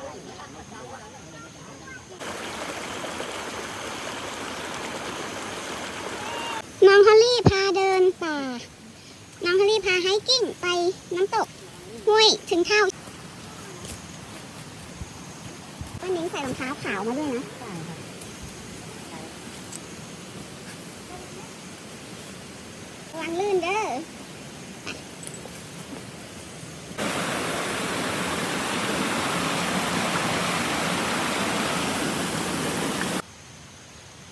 น้องฮอลลี่พาเดินป่า น้องฮอลลี่พาไฮกิ้งไปน้ำตกห้วยถึงเท่าป้านิ้งใส่รองเท้าขาวมาด้วยนะระวังลื่นเด้อ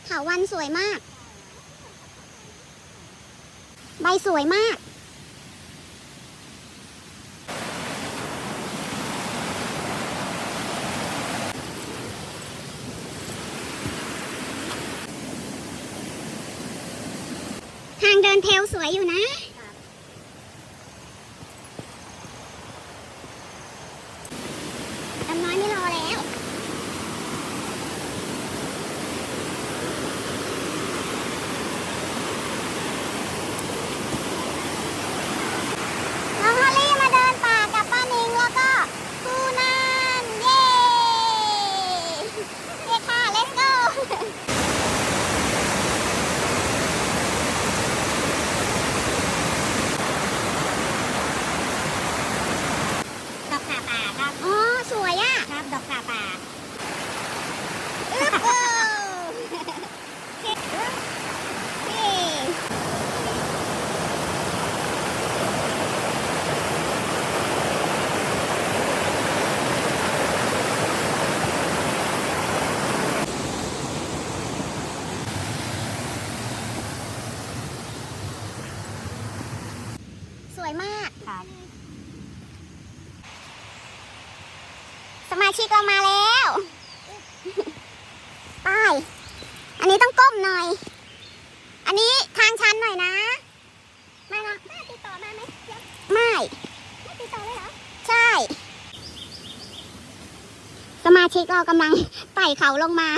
เถา วันสวยมาก ใบสวยมาก ทางเดินเทลสวยอยู่นะ ดำน้อยไม่รอแล้ว น้องฮอลลี่มาเดินป่ากับป้านิงแล้วก็คูนานเย้เย้ค่ะ let's go ดอกขาป่าครับ อ๋อ สวยอะ ครับ ดอกขาป่าอึ๊บโอ้เฮ้อึ๊บเฮ้ส วยมากครับ สมาชิกเรามาแล้วไปอันนี้ต้องก้มหน่อย อันนี้ทางชันหน่อยนะไม่นะแม่ติดต่อมาไหมไม่ไม่ติดต่อเลยเหรอ ใช่ สมาชิกเรากำลังไต่เขาลงมา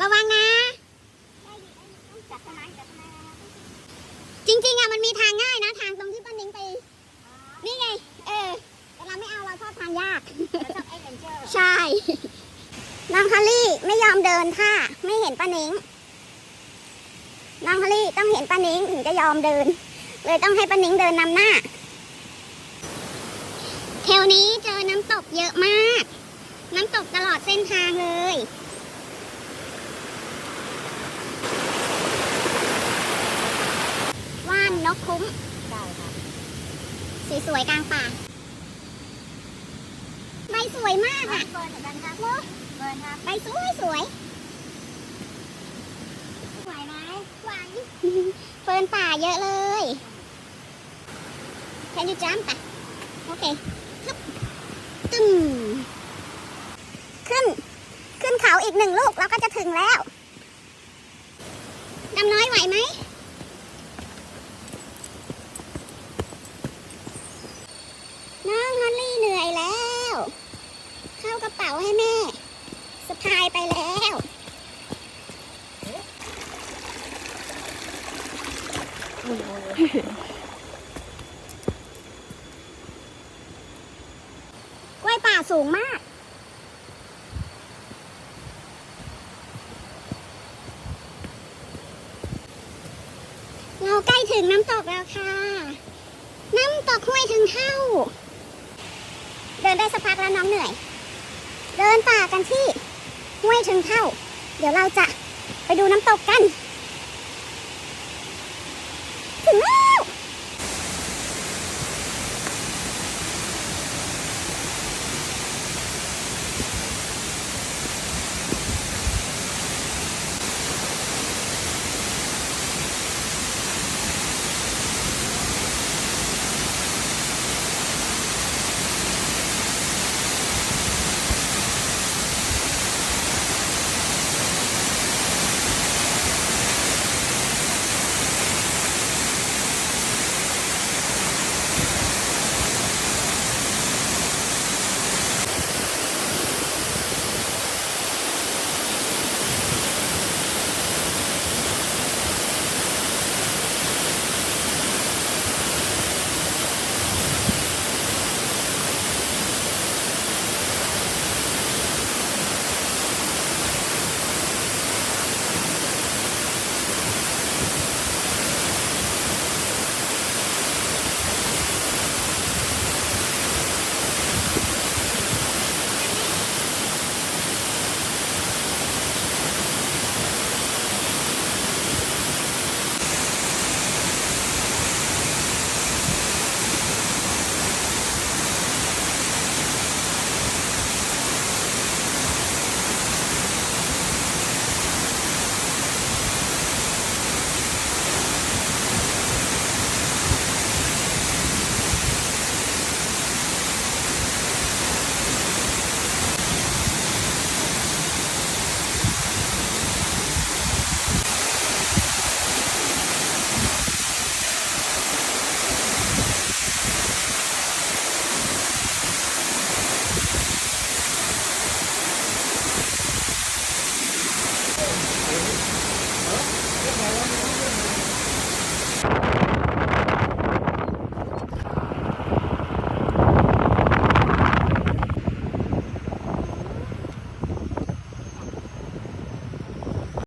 ระวังนะจ ริงๆอะมันมีทางง่ายนะ ทางตรงที่ป้านิ้งไป นี่ไง เออ แต่เราไม่เอาเราชอบทางยากใช่น้องฮอลลี่ไม่ยอมเดินค่ะ ไม่เห็นป้านิงน้องฮอลลี่ต้องเห็นป้านิงถึงจะยอมเดิน เลยต้องให้ป้านิงเดินนำหน้าแถวนี้เจอน้ำตกเยอะมาก น้ำตกตลอดเส้นทางเลย ว่านนกคุ้มสีสวยกลางป่าใบสวยมากอะเบิร์นเหมือนกันครับเบิร์นครับใบสวยสวยไหวไหมไหวเฟิร์นป่าเยอะเลย Can you jump อะโอเคฮึบตึมขึ้น ขึ้นเขาอีกหนึ่งลูกเราก็จะถึงแล้วดำน้อยไหวไหม น้องฮอลลี่เหนื่อยแล้ว เข้ากระเป๋าให้แม่สะพายไปแล้ว กล้วยป่าสูงมาก เราใกล้ถึงน้ำตกแล้วค่ะ น้ำตกห้วยถึงเท่า เดินได้สักพักแล้วน้องเหนื่อย เดินป่ากันที่ห้วยถึงเท่า เดี๋ยวเราจะไปดูน้ำตกกัน